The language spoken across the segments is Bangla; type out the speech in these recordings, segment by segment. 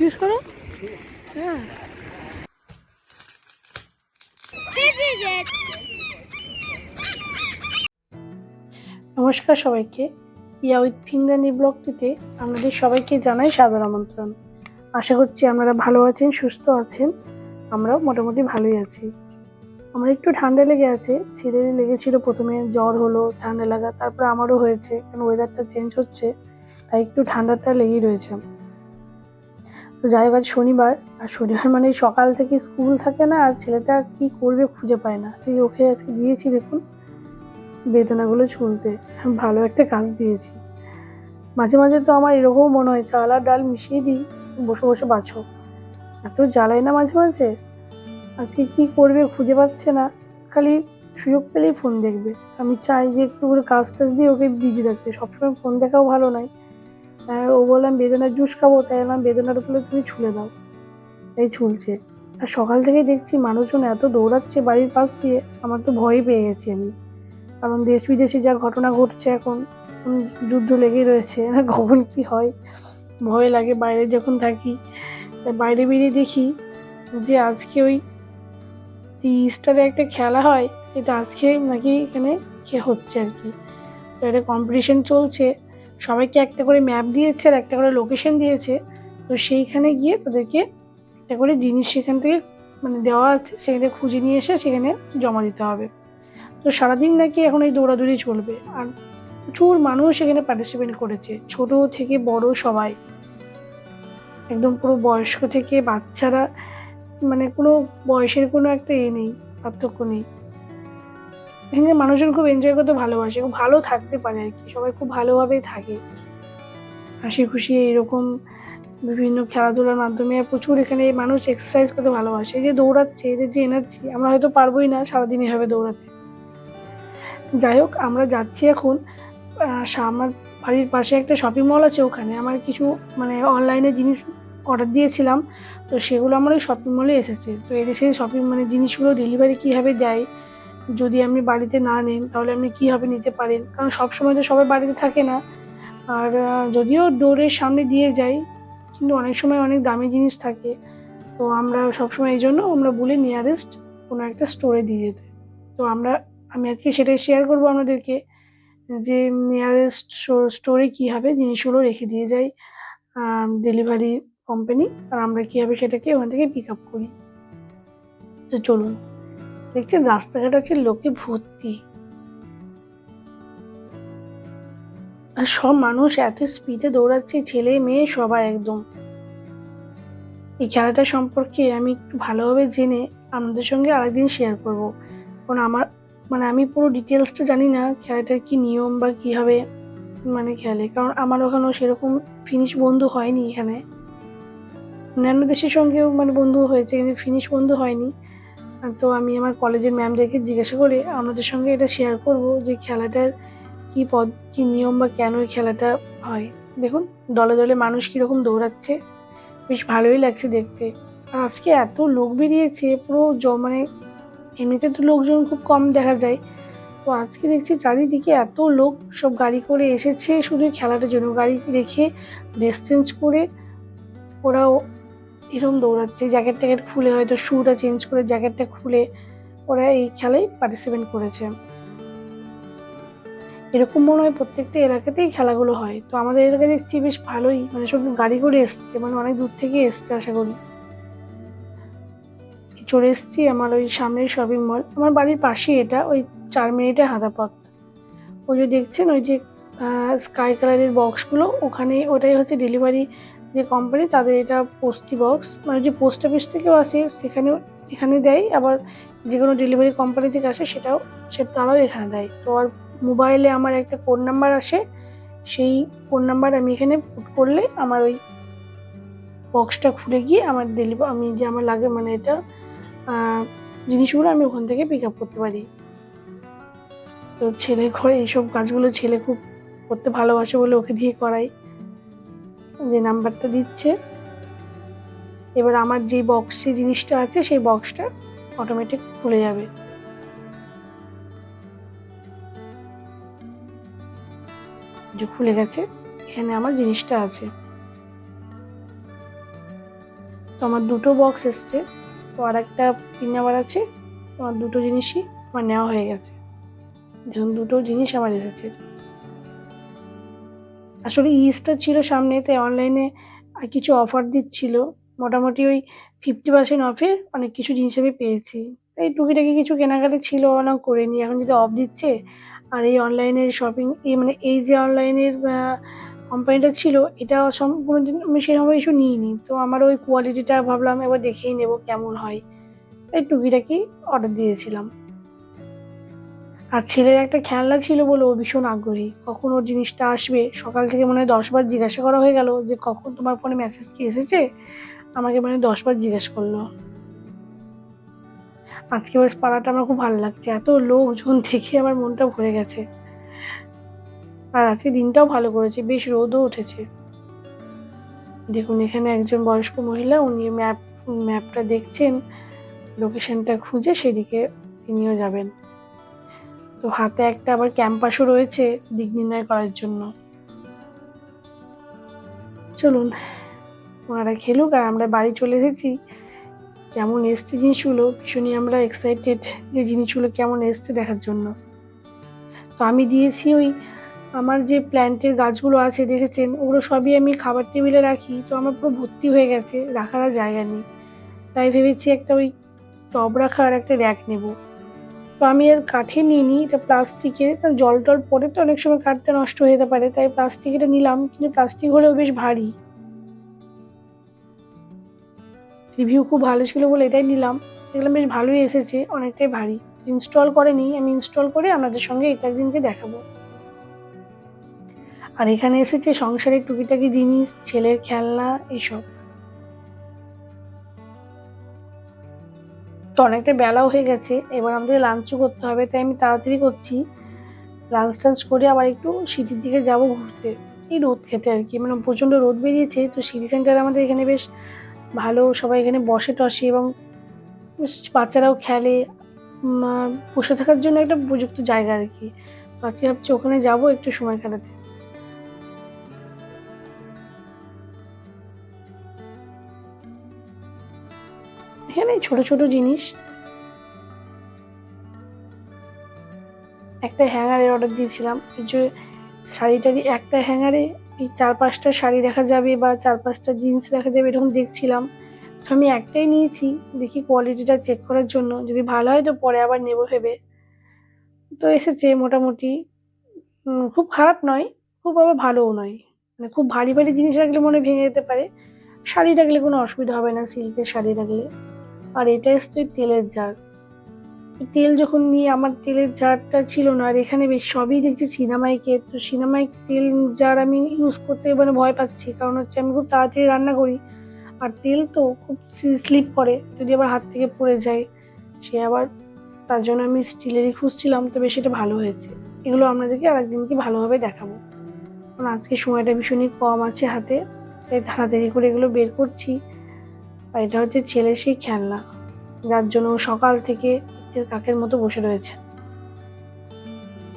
ইউজ করো? হ্যাঁ। নমস্কার সবাইকে। ইয়া উইথ ফিঙ্গানি ব্লগটিতে আপনাদের সবাইকে জানাই সাদর আমন্ত্রণ। আশা করছি আপনারা ভালো আছেন, সুস্থ আছেন। আমরাও মোটামুটি ভালোই আছি। আমার একটু ঠান্ডা লেগে আছে ছেলের লেগেছিল। প্রথমে জ্বর হলো, ঠান্ডা লাগা, তারপর আমারও হয়েছে। কারণ ওয়েদারটা চেঞ্জ হচ্ছে, তাই একটু ঠান্ডাটা লেগেই রয়েছে। তো যাই হোক, আজ শনিবার। আর শনিবার মানে সকাল থেকে স্কুল থাকে না, আর ছেলেটা কি করবে খুঁজে পায় না। সেই ওকে আজকে দিয়েছি, দেখুন, বেদনাগুলো ছুলতে। ভালো একটা কাজ দিয়েছি। মাঝে মাঝে তো আমার এরকম মনে হয়, চাল আর ডাল মিশিয়ে দিই, বসে বসে বাছো। এত জ্বালায় না মাঝে মাঝে? আজকে কি করবে খুঁজে পাচ্ছে না। খালি সুযোগ পেলেই ফোন দেখবে। আমি চাই যে একটু করে কাজ টাজ দিয়ে ওকে বিজি রাখতে। সবসময় ফোন দেখাও ভালো নয় তাই ও বললাম বেদনার জুস খাব, তাই বললাম বেদনাটা তুলে তুমি ছুলে দাও। এই ছুলছে। আর সকাল থেকেই দেখছি মানুষজন এত দৌড়াচ্ছে বাড়ির পাশ দিয়ে, আমার তো ভয় পেয়ে গেছি আমি। কারণ দেশ বিদেশে যা ঘটনা ঘটছে এখন যুদ্ধ লেগেই রয়েছে কখন কি হয়, ভয় লাগে বাইরে যখন থাকি। তাই বাইরে বেরিয়ে দেখি যে আজকে ওই স্টারে একটা খেলা হয়, সেটা আজকে নাকি এখানে হচ্ছে আর কি। তো এটা কম্পিটিশন চলছে সবাইকে একটা করে ম্যাপ দিয়েছে আর একটা করে লোকেশন দিয়েছে। তো সেইখানে গিয়ে তাদেরকে একটা করে জিনিস সেখান থেকে মানে দেওয়া আছে, সেখানে খুঁজে নিয়ে এসে সেখানে জমা দিতে হবে। তো সারাদিন নাকি এখন এই দৌড়াদৌড়ি চলবে। আর প্রচুর মানুষ এখানে পার্টিসিপেট করেছে, ছোট থেকে বড় সবাই। একদম পুরো বয়স্ক থেকে বাচ্চারা মানে কোনো বয়সের কোনো একটা এ নেই, পার্থক্য নেই। এখানে মানুষজন খুব এনজয় করতে ভালোবাসে খুব ভালো থাকতে পারে আর কি। সবাই খুব ভালোভাবেই থাকে। হাসি খুশি এইরকম বিভিন্ন খেলাধুলার মাধ্যমে প্রচুর এখানে মানুষ এক্সারসাইজ করতে ভালোবাসে। এই যে দৌড়াচ্ছে এদের যে এনার্জি, আমরা হয়তো পারবোই না সারাদিন এভাবে দৌড়াতে। যাই হোক, আমরা যাচ্ছি এখন আমার বাড়ির পাশে একটা শপিং মল আছে ওখানে। আমার কিছু মানে অনলাইনে জিনিস অর্ডার দিয়েছিলাম। তো সেগুলো আমার ওই শপিং মলে এসেছে। তো এদেশে শপিং মানে জিনিসগুলো ডেলিভারি কীভাবে দেয় যদি আপনি বাড়িতে না নেন তাহলে আপনি কীভাবে নিতে পারেন কারণ সব সময় তো সবাই বাড়িতে থাকে না। আর যদিও ডোরের সামনে দিয়ে যাই, কিন্তু অনেক সময় অনেক দামি জিনিস থাকে। তো আমরা সবসময় এই জন্য আমরা বলি নিয়ারেস্ট কোনো একটা স্টোরে দিয়ে যেতে। তো আমরা, আমি আজকে সেটাই শেয়ার করব আপনাদেরকে যে নিয়ারেস্ট স্টোরে কীভাবে জিনিসগুলো রেখে দিয়ে যায় ডেলিভারি কোম্পানি আর আমরা কীভাবে সেটাকে ওখান থেকে পিক আপ করি। তো চলুন। দেখছেন রাস্তাঘাট আছে, লোকে ভর্তি। আর সব মানুষ এত স্পিডে দৌড়াচ্ছে, ছেলে মেয়ে সবাই একদম। এই খেলাটা সম্পর্কে আমি একটু ভালোভাবে জেনে আপনাদের সঙ্গে আরেকদিন শেয়ার করব। কারণ আমার মানে আমি পুরো ডিটেলসটা জানি না, খেলাটার কি নিয়ম বা কীভাবে মানে খেলে। কারণ আমার ওখানেও সেরকম ফিনিশ বন্ধু হয়নি এখানে। অন্যান্য দেশের সঙ্গেও মানে বন্ধু হয়েছে, কিন্তু ফিনিশ বন্ধু হয়নি। তো আমি আমার কলেজের ম্যামদেরকে জিজ্ঞাসা করে, আপনাদের সঙ্গে এটা শেয়ার করব যে খেলাটার কি পদ, কি নিয়ম বা কেন এই খেলাটা হয়? দেখুন, দলে দলে মানুষ কীরকম দৌড়াচ্ছে, বেশ ভালোই লাগছে দেখতে। আজকে এত লোক বেরিয়েছে, পুরো জ মানে এমনিতে তো লোকজন খুব কম দেখা যায়। তো আজকে দেখছি চারিদিকে এত লোক, সব গাড়ি করে এসেছে শুধু খেলাটার জন্য। গাড়ি রেখে ড্রেস চেঞ্জ করে ওরাও এরকম দৌড়াচ্ছে জ্যাকেট ট্যাকেট খুলে হয়তো শুটা চেঞ্জ করে জ্যাকেটটা খুলে ওরা এই খেলায় পার্টিসিপেট করেছে। এরকম মনে হয় প্রত্যেকটা এলাকাতেই খেলাগুলো হয়। তো আমাদের এলাকায় দেখছি বেশ ভালোই মানে সব গাড়ি করে এসছে মানে অনেক দূর থেকে এসছে আশা করি। চলে এসেছি আমার ওই সামনের শপিং মল আমার বাড়ির পাশে এটা, ওই চার মিনিটে হাঁটা পথ। ওই যে দেখছেন, ওই যে স্কাই কালারের বক্সগুলো ওখানে ওটাই হচ্ছে ডেলিভারি যে কোম্পানি তাদের এটা পোস্টি বক্স মানে যে পোস্ট অফিস থেকেও আসে, সেখানেও এখানে দেয়, আবার যে কোনো ডেলিভারি কোম্পানি থেকে আসে, সেটাও, সে তারাও এখানে দেয়। তো আর মোবাইলে আমার একটা ফোন নাম্বার আসে, সেই ফোন নাম্বার আমি এখানে পুট করলে আমার ওই বক্সটা খুলে গিয়ে আমার ডেলিভার আমি যে আমার লাগে মানে এটা জিনিসগুলো আমি ওখান থেকে পিক আপ করতে পারি। তো ছেলে ঘরে এইসব কাজগুলো ছেলে খুব করতে ভালোবাসে বলে ওকে দিয়ে করাই যে নাম্বারটা দিচ্ছে। এবার আমার যে বক্সে জিনিসটা আছে, সেই বক্সটা অটোমেটিক খুলে যাবে। যে খুলে গেছে, এখানে আমার জিনিসটা আছে। তো আমার দুটো বক্স এসছে, তো আর একটা পিন নেওয়ার আছে, তো আমার দুটো জিনিসই আমার নেওয়া হয়ে গেছে। যখন দুটো জিনিস আমার এসেছে। আসলে ইস্টার ছিল সামনে তাই অনলাইনে কিছু অফার দিচ্ছিল। মোটামুটি ওই ফিফটি পার্সেন্ট অফে অনেক কিছু জিনিস আমি পেয়েছি। এই টুকিটাকি কিছু কেনাকাটা ছিল না করে নি এখন যদি অফ দিচ্ছে, আর এই অনলাইনের শপিং এই মানে এই যে অনলাইনের কোম্পানিটা ছিল, এটা সম্পূর্ণ আমি সেরকম কিছু নিইনি। তো আমার ওই কোয়ালিটিটা ভাবলাম এবার দেখেই নেব কেমন হয়। এই টুকিটাকি অর্ডার দিয়েছিলাম। আর ছেলের একটা খেলনা ছিল বলে ও ভীষণ আগ্রহী। কখন ওর জিনিসটা আসবে, সকাল থেকে মনে হয় দশবার জিজ্ঞাসা করা হয়ে গেল যে কখন তোমার ফোনে মেসেজ কি এসেছে? আমাকে মানে দশবার জিজ্ঞেস করল। আজকে বেশ পাড়াটা আমার খুব ভালো লাগছে। এত লোকজন দেখে আমার মনটা ভরে গেছে। আর আজকে দিনটাও ভালো করেছে, বেশ রোদও উঠেছে। দেখুন, এখানে একজন বয়স্ক মহিলা, উনি ম্যাপ ম্যাপটা দেখছেন লোকেশনটা খুঁজে সেদিকে তিনিও যাবেন। তো হাতে একটা আবার ক্যাম্পাসও রয়েছে দিক নির্ণয় করার জন্য। চলুন, ওনারা খেলুক আর আমরা বাড়ি চলে এসেছি। কেমন এসছে জিনিসগুলো ভীষণই আমরা এক্সাইটেড যে জিনিসগুলো কেমন এসছে দেখার জন্য। তো আমি দিয়েছি ওই আমার যে প্ল্যান্টের গাছগুলো আছে দেখেছেন, ওগুলো সবই আমি খাবার টেবিলে রাখি, তো আমার পুরো ভর্তি হয়ে গেছে, রাখার জায়গা নেই। তাই ভেবেছি একটা ওই টব রাখার একটা র্যাক নেব। তো আমি আর কাঠে নিয়ে নিই এটা প্লাস্টিকের জল টল পরে তো অনেক সময় কাঠটা নষ্ট হয়ে যেতে পারে, তাই প্লাস্টিকের নিলাম, কিন্তু প্লাস্টিক হলেও বেশ ভারী। রিভিউ খুব ভালো ছিল বলে এটাই নিলাম। দেখলাম বেশ ভালোই এসেছে, অনেকটাই ভারী। ইনস্টল করেনি আমি ইনস্টল করে আপনাদের সঙ্গে এটা একদিনকে দেখাবো। আর এখানে এসেছে সংসারের টুকিটাকি জিনিস, ছেলের খেলনা এইসব তো অনেকটা বেলাও হয়ে গেছে। এবার আমাদের লাঞ্চও করতে হবে, তাই আমি তাড়াতাড়ি করছি। লাঞ্চ টাঞ্চ করে আবার একটু সিটির দিকে যাব ঘুরতে। এই রোদ খেতে আর কি মানে প্রচণ্ড রোদ বেরিয়েছে, তো সিটি সেন্টার আমাদের এখানে বেশ ভালো সবাই এখানে বসে টসে এবং বাচ্চারাও খেলে। বসে থাকার জন্য একটা উপযুক্ত জায়গা আর কি। বাচ্চা ভাবছি ওখানে যাব একটু সময় কাটাতে। এখানে ছোট ছোট জিনিস। একটা হ্যাঙ্গারের অর্ডার দিয়েছিলাম। যে শাড়ি টাড়ি একটা হ্যাঙ্গারে এই চার পাঁচটা শাড়ি দেখা যাবে বা চার পাঁচটা জিন্স দেখা যাবে এরকম দেখছিলাম। তো আমি একটাই নিয়েছি। দেখি কোয়ালিটিটা চেক করার জন্য। যদি ভালো হয় তো পরে আবার নেব ভেবে। তো এসেছে মোটামুটি। খুব খারাপ নয়, খুব আবার ভালোও নয়। মানে খুব ভারী ভারী জিনিস রাখলে মনে ভেঙে যেতে পারে। শাড়ি রাখলে কোনো অসুবিধা হবে না সিল্কের শাড়ি রাখলে। আর এটা এসছে তেলের জার তেল যখন নিয়ে আমার তেলের জারটা ছিল না, আর এখানে বেশ সবই দেখছি সিনেমাইকে, তো সিনেমাইক তেল জার আমি ইউজ করতে মানে ভয় পাচ্ছি। কারণ হচ্ছে আমি খুব তাড়াতাড়ি রান্না করি, আর তেল তো খুব স্লিপ করে যদি আবার হাত থেকে পড়ে যায়, সে আবার তার জন্য আমি স্টিলেরই খুঁজছিলাম, তবে সেটা ভালো হয়েছে। এগুলো আপনাদেরকে আরেকদিন কি ভালোভাবে দেখাবো। কারণ আজকে সময়টা ভীষণই কম আছে হাতে, তাই তাড়াতাড়ি করে এগুলো বের করছি। আর এটা হচ্ছে ছেলের সেই খেলনা, যার জন্য সকাল থেকে কাকের মতো বসে রয়েছে।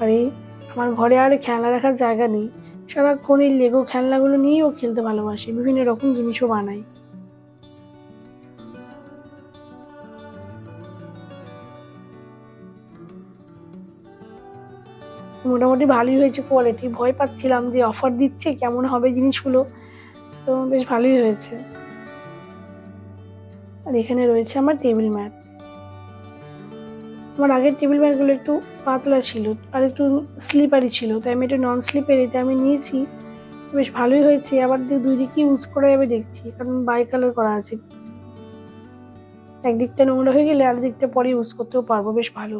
আর এই আমার ঘরে আর খেলনা রাখার জায়গা নেই। সারাক্ষণ এই লেগো খেলনাগুলো নিয়েই ও খেলতে ভালোবাসে, বিভিন্ন রকম জিনিসও বানায়। মোটামুটি ভালোই হয়েছে কোয়ালিটি ভয় পাচ্ছিলাম যে অফার দিচ্ছে, কেমন হবে জিনিসগুলো, তো বেশ ভালোই হয়েছে। আর এখানে রয়েছে আমার টেবিল ম্যাট আমার আগের টেবিল ম্যাটগুলো একটু পাতলা ছিল আর একটু স্লিপারি ছিল, তাই আমি এটা নন স্লিপারিতে আমি নিয়েছি। বেশ ভালোই হয়েছে, আবার দুই দিকে ইউজ করা যাবে দেখছি, কারণ বাই কালার করা আছে। একদিকটা নোংরা হয়ে গেলে আর দিকটা পরে ইউজ করতেও পারব, বেশ ভালো।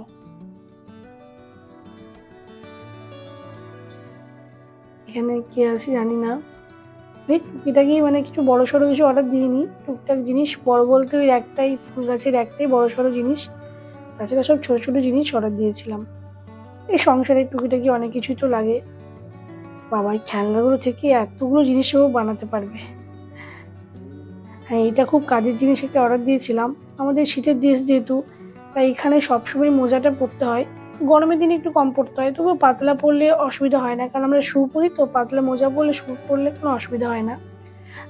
এখানে কি আছে জানি না। টুকিটাকি মানে কিছু বড় সড়ো কিছু অর্ডার দিইনি? টুকটাক জিনিস, বড় বলতে ওই একটাই, ফুল গাছের একটাই বড় সড়ো জিনিস। তাছাড়া সব ছোটো ছোটো জিনিস অর্ডার দিয়েছিলাম। এই সংসারের টুকিটাকি অনেক কিছুই তো লাগে। বাবা, এই খেলনাগুলো থেকে এতগুলো জিনিসও বানাতে পারবে। হ্যাঁ এটা খুব কাজের জিনিস একটা অর্ডার দিয়েছিলাম। আমাদের শীতের দেশ যেহেতু, তাই এখানে সবসময় মোজাটা পরতে হয়। গরমের দিনে একটু কম পড়তে হয়, তবুও পাতলা পরলে অসুবিধা হয় না। কারণ আমরা শু পরি তো, পাতলা মোজা পরলে, শু পরলে কোনো অসুবিধা হয় না।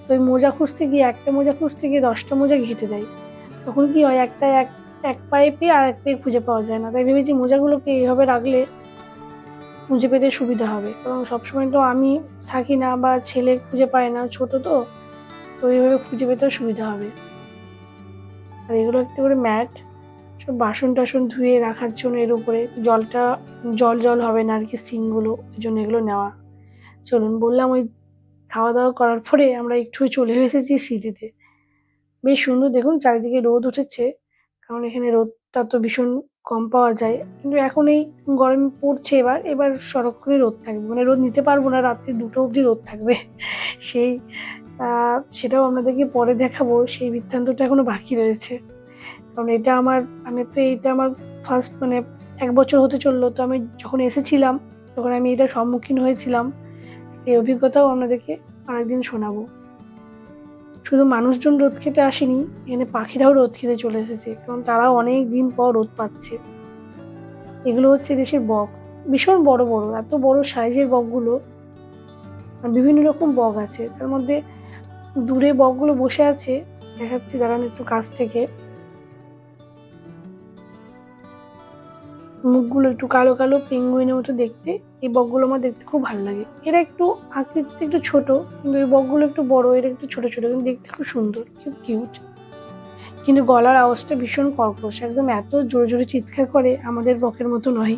তো ওই মোজা খুঁজতে গিয়ে, একটা মোজা খুঁজতে গিয়ে দশটা মোজা ঘেটে দেয়। তখন কি হয়, একটা এক এক পায়ে পেয়ে আর এক পায়ে খুঁজে পাওয়া যায় না। তাই ভেবেছি মোজাগুলোকে এইভাবে রাখলে খুঁজে পেতে সুবিধা হবে। কারণ সবসময় তো আমি থাকি না বা ছেলে খুঁজে পায় না, ছোট তো তো এইভাবে খুঁজে পেতেও সুবিধা হবে। আর এগুলো একটা করে ম্যাট। বাসন টাসন ধুয়ে রাখার জন্য এর উপরে জলটা, জল জল হবে না আর কি, সিংগুলো ওই জন্য এগুলো নেওয়া। চলুন, বললাম ওই খাওয়া দাওয়া করার পরে আমরা একটু চলে এসেছি সিটিতে। বেশ সুন্দর, দেখুন, চারিদিকে রোদ উঠেছে, কারণ এখানে রোদটা তো ভীষণ কম পাওয়া যায়। কিন্তু এখন এই গরম পড়ছে এবার এবার সড়ক সরক্ষণে রোদ থাকবে। মানে রোদ নিতে পারব না, রাত্রি দুটো অবধি রোদ থাকবে। সেই সেটাও আপনাদেরকে পরে দেখাবো, সেই বৃত্তান্তটা এখনও বাকি রয়েছে। কারণ এটা আমার, আমি তো এইটা আমার ফার্স্ট মানে এক বছর হতে চলল, তো আমি যখন এসেছিলাম, তখন আমি এটার সম্মুখীন হয়েছিলাম। সেই অভিজ্ঞতাও আপনাদেরকে আরেকদিন শোনাবো। শুধু মানুষজন রোদ খেতে আসেনি, এখানে পাখিরাও রোদ খেতে চলে এসেছে, কারণ তারাও অনেক দিন পর রোদ পাচ্ছে। এগুলো হচ্ছে দেশের বক, ভীষণ বড় বড়, এত বড় সাইজের বকগুলো বিভিন্ন রকম বক আছে। তার মধ্যে দূরে বকগুলো বসে আছে দেখাচ্ছি দাঁড়ান একটু কাছ থেকে। মুখগুলো একটু কালো কালো পেঙ্গুইনের মতো দেখতে, এই বকগুলো আমার দেখতে খুব ভালো লাগে। এরা একটু আকৃতিতে একটু ছোট, কিন্তু এই বকগুলো একটু বড়, এরা একটু ছোট ছোট, কিন্তু দেখতে খুব সুন্দর, খুব কিউট কিন্তু গলার আওয়াজটা ভীষণ কর্কশ, একদম এত জোরে জোরে চিৎকার করে আমাদের বকের মতো নয়।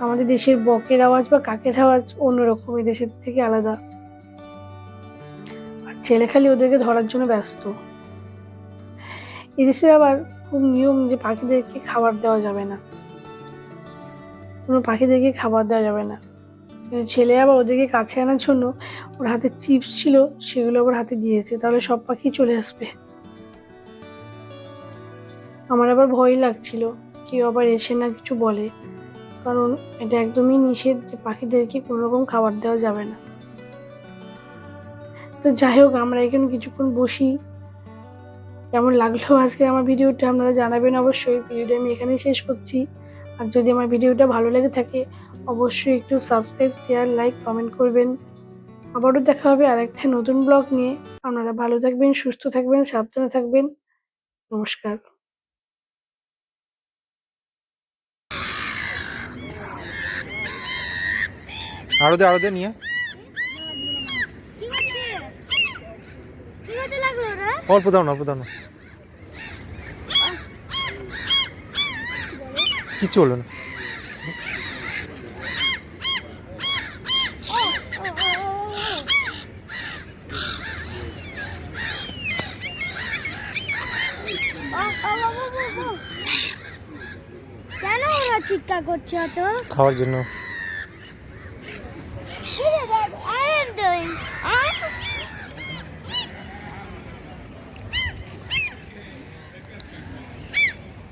আমাদের দেশের বকের আওয়াজ বা কাকের আওয়াজ অন্যরকম, এই দেশের থেকে আলাদা। আর ছেলে খালি ওদেরকে ধরার জন্য ব্যস্ত। এদেশে আবার খুব নিয়ম যে পাখিদেরকে খাবার দেওয়া যাবে না। কোনো পাখিদেরকে খাবার দেওয়া যাবে না। ছেলে আবার ওদেরকে কাছে আনার জন্য ওর হাতে চিপস ছিল, সেগুলো আবার হাতে দিয়েছে। তাহলে সব পাখি চলে আসবে। আমার আবার ভয় লাগছিল। কেউ আবার এসে না কিছু বলে। কারণ এটা একদমই নিষেধ যে পাখিদেরকে কোনো রকম খাবার দেওয়া যাবে না। তো যাই হোক, আমরা এখানে কিছুক্ষণ বসি। কেমন লাগল আজকে আমার ভিডিওটা আপনারা জানাবেন অবশ্যই। ভিডিওটা আমি এখানেই শেষ করছি। আর যদি আমার ভিডিওটা ভালো লেগে থাকে অবশ্যই একটু সাবস্ক্রাইব শেয়ার লাইক কমেন্ট করবেন। আবারও দেখা হবে আর একটা নতুন ব্লগ নিয়ে। আপনারা ভালো থাকবেন সুস্থ থাকবেন সাবধানে থাকবেন। নমস্কার। আরও দে আরও দে নিয়ে অল্প দাও না অল্প দাও না। কিচ্ছু হলো না। কেন ওরা চিৎকার করছে অত খাওয়ার জন্য।